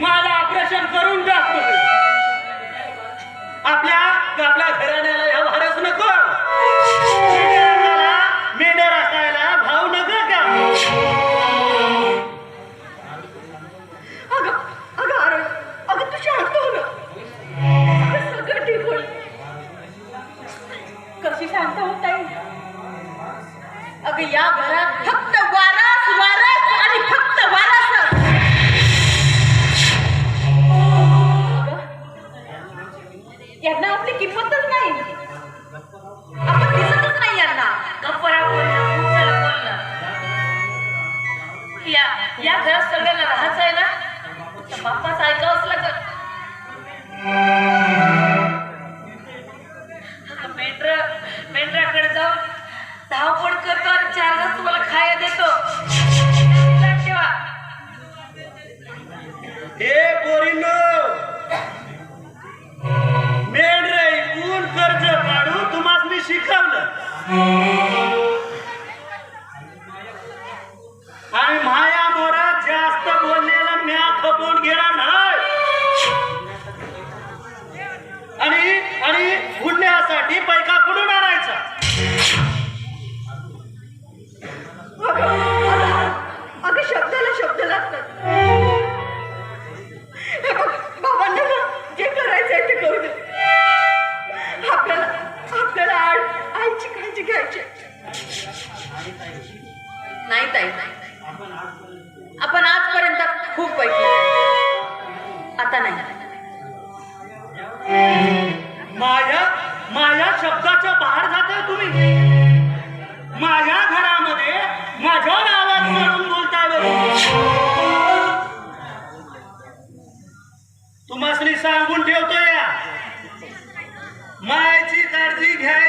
मला ऑपरेशन करून टाकतो आपल्या आपल्या घराण्याला या नको. भाव का? तू शांत कशी शांत होता येईल अगं या घरात फक्त वारस वारस. यांना आपली किंमतच नाही. आपण दिसतच नाही यांना. गप्परा या या घरात सगळ्यांना राहायचं आहे ना बाप्पाच ऐकावंच लागत आणि माया मोरा जास्त म्या नाही. आणि उडण्यासाठी पैका कुठून का नाही. माया माया शब्दाच्या बाहेर जाते तुम्ही. माझ्या घरामध्ये माझ्या गावात मारून बोलताय तुम्हाला सांगून ठेवतोय मायची काळजी घ्याय